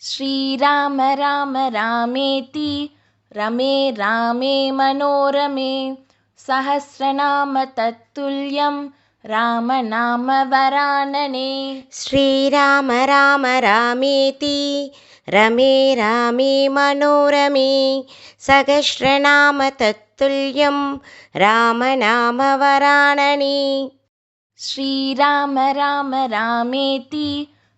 श्रीराम राम रामेति रमे रामे मनोरमे सहस्रनाम तत्तुल्यं रामनाम वरानने। श्रीराम राम रामेति रमे रामे मनोरमे सहस्रनाम तत्तुल्यं रामनाम वरानने। श्रीराम राम रामेति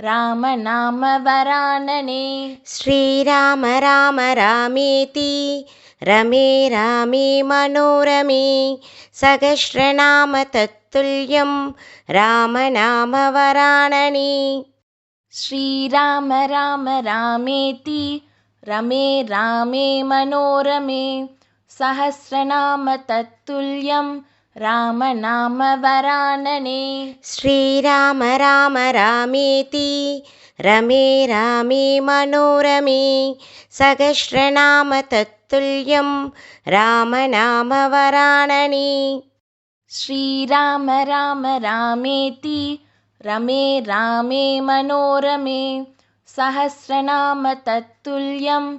रामनाम वरानने। श्रीराम राम रामेति। रमे रामे मनोरमे। सहस्रनाम तत्तुल्यं रामनाम वरानने। श्रीराम राम रामेति। रमे रामे मनोरमे। सहस्रनाम तत्तुल्यं रामनाम वरानने। श्रीराम राम रामेति। रमे रामे मनोरमे। सहस्रनाम तत्तुल्यं रामनाम वरानने। श्रीराम राम रामेति। रमे रामे मनोरमे। सहस्रनाम तत्तुल्यं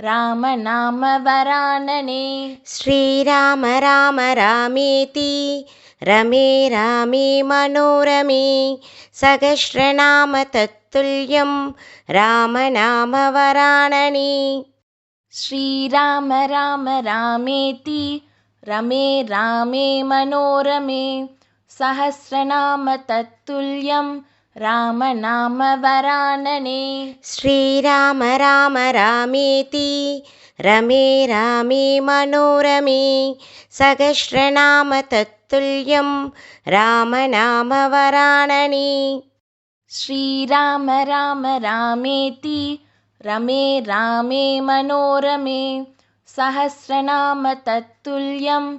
रामनाम वरानने। श्रीराम राम रामेति। रमे रामे मनोरमे। सहस्रनाम तत्तुल्यं रामनाम वरानने। श्रीराम राम रामेति। रमे रामे मनोरमे। सहस्रनाम तत्तुल्यं रामनाम वरानने। श्रीराम राम रामेति। रमे रामे मनोरमे। सहस्रनाम तत्तुल्यं रामनाम वरानने। श्रीराम राम रामेति। रमे रामे मनोरमे। सहस्रनाम तत्तुल्यं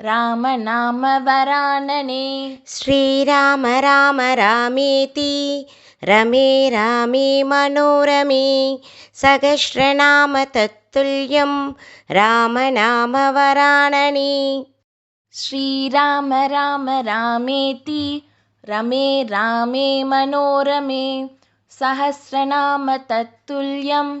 रामनामवरानने श्रीराम राम रामेति। रमे रामे मनोरमे। सहस्रनाम तत्तुल्यं रामनामवराणने श्रीराम राम रामेति। रमे रामे मनोरमे। सहस्रनाम तत्तुल्यं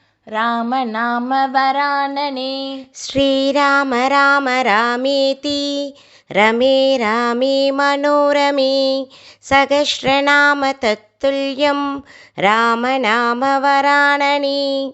रामनामवरानने श्रीराम राम रामेति। रमे रामे मनोरमे। सहस्रनाम तत्तुल्यं रामनामवराणने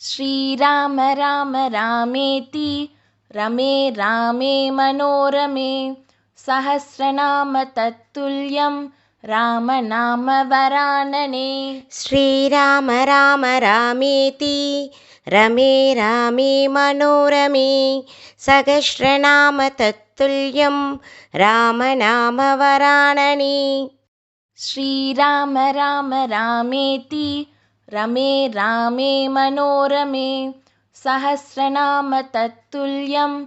श्रीराम राम रामेति। रमे रामे मनोरमे। सहस्रनाम तत्तुल्यं रामनामवरानने श्रीराम राम रामेति। रमे रामे मनोरमे। सहस्रनाम तत्तुल्यं रामनामवराणने श्रीराम राम रामेति। रमे रामे मनोरमे। सहस्रनाम तत्तुल्यं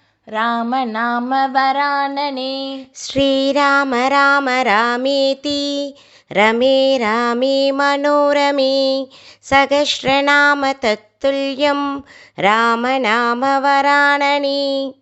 रामनाम वरानने। श्रीराम राम रामेति। रमे रामे मनोरमे। सहस्रनाम तत्तुल्यं रामनाम वरानने।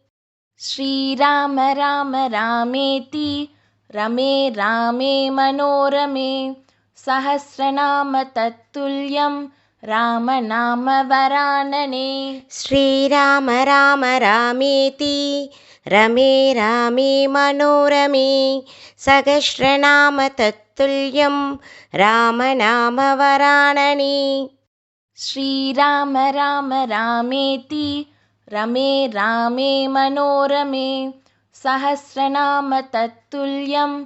श्रीराम राम रामेति। रमे रामे मनोरमे। सहस्रनाम तत्तुल्यं रामनाम वरानने। श्रीराम राम रामेति। रमे रामे मनोरमे। सहस्रनाम तत्तुल्यं रामनाम वरानने। श्रीराम राम रामेति। रमे रामे मनोरमे। सहस्रनाम तत्तुल्यं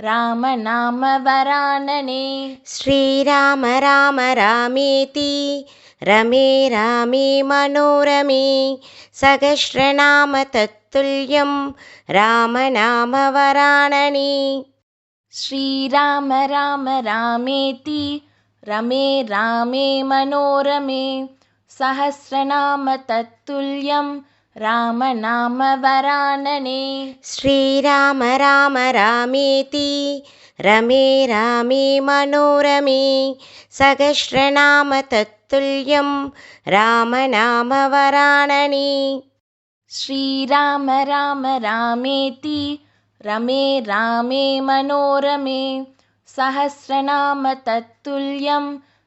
रामनाम वरानने। श्रीराम राम रामेति। रमे रामे मनोरमे। सहस्रनाम तत्तुल्यं रामनाम वरानने। श्रीराम राम रामेति। रमे रामे मनोरमे। सहस्रनाम तत्तुल्यं रामनाम वरानने। श्रीराम राम रामेति। रमे रामे मनोरमे। सहस्रनाम तत्तुल्यं रामनाम वरानने। श्रीराम राम रामेति। रमे रामे मनोरमे। सहस्रनाम तत्तुल्यं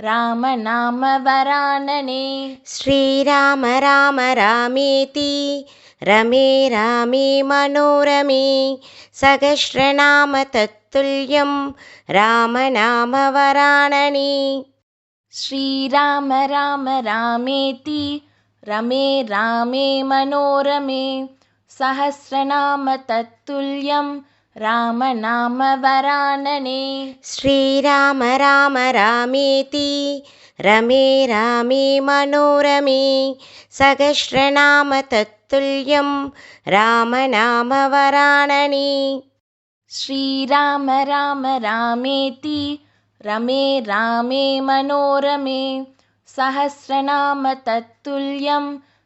रामनाम वरानने। श्रीराम राम रामेति। रमे रामे मनोरमे। सहस्रनाम तत्तुल्यं रामनाम वरानने। श्रीराम राम रामेति। रमे रामे मनोरमे। सहस्रनाम तत्तुल्यं राम नाम वरानने। श्रीराम राम रामेति। रमे रामे मनोरमे। सहस्रनाम तत्तुल्यं राम नाम वरानने। श्रीराम राम रामेति। रमे रामे मनोरमे। सहस्रनाम तत्तुल्यं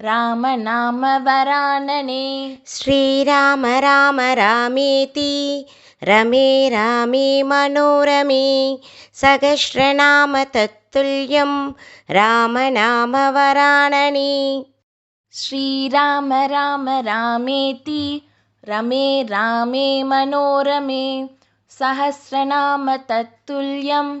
राम नाम वरानने। श्रीराम राम रामेति। रमे रामे मनोरमे। सहस्रनाम तत्तुल्यं राम नाम वरानने। श्रीराम राम रामेति। रमे रामे मनोरमे। सहस्रनाम तत्तुल्यं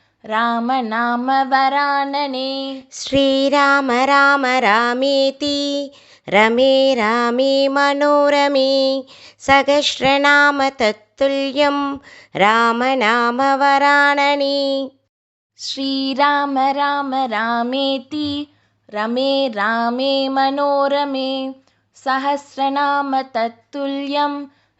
राम नाम वरानने। श्रीराम राम रामेति। रमे रामे मनोरमे। सहस्रनाम तत्तुल्यं राम नाम वरानने। श्रीराम राम रामेति। रमे रामे मनोरमे। सहस्रनाम तत्तुल्यं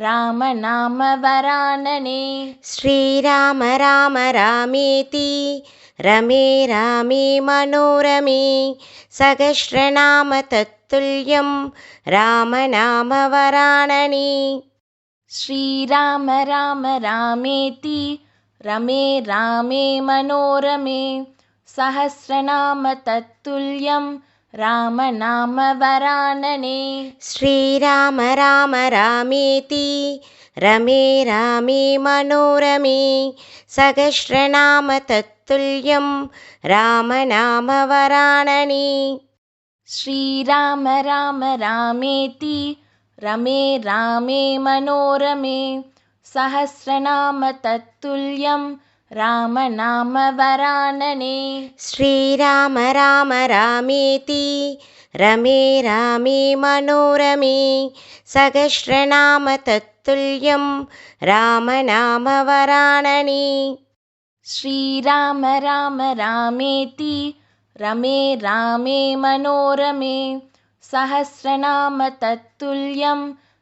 राम नाम वरानने। श्रीराम राम रामेति। रमे रामे मनोरमे। सहस्रनाम तत्तुल्यं राम नाम वरानने। श्रीराम राम रामेति। रमे रामे मनोरमे। सहस्रनाम तत्तुल्यं राम नाम वरानने। श्रीराम राम रामेति। रमे रामे मनोरमे। सहस्रनाम तत्तुल्यं राम नाम वरानने। श्रीराम राम रामेति। रमे रामे मनोरमे। सहस्रनाम तत्तुल्यं राम नाम वरानने। श्रीराम राम रामेति। रमे रामे मनोरमे। सहस्रनाम तत्तुल्यं रामनाम वरानने। श्रीराम राम रामेति। रमे रामे मनोरमे। सहस्रनाम तत्तुल्यं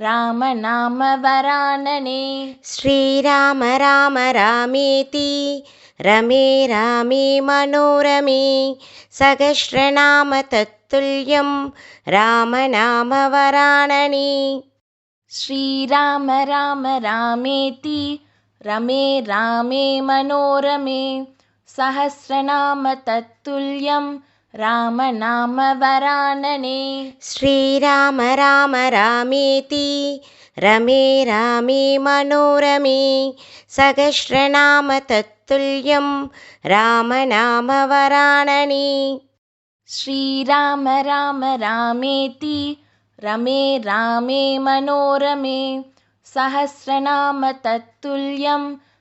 राम नाम वरानने। श्रीराम राम रामेति। रमे रामे मनोरमे। सहस्रनाम तत्तुल्यं रामनाम वरानने। श्रीराम राम रामेति। रमे रामे मनोरमे। सहस्रनाम तत्तुल्यं राम नाम वरानने। श्रीराम राम रामेति। रमे रामे मनोरमे। सहस्रनाम तत्तुल्यं रामनाम वरानने। श्रीराम राम रामेति। रमे रामे मनोरमे। सहस्रनाम तत्तुल्यं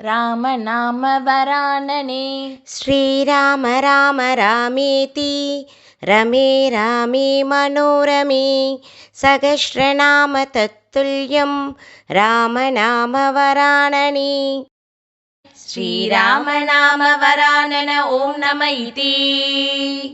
राम नाम वरानने। श्रीराम राम रामेति। रमे रामे मनोरमे। सहस्रनाम तत्तुल्यं रामनाम वरानने। श्रीराम नाम वरानन ॐ नम इति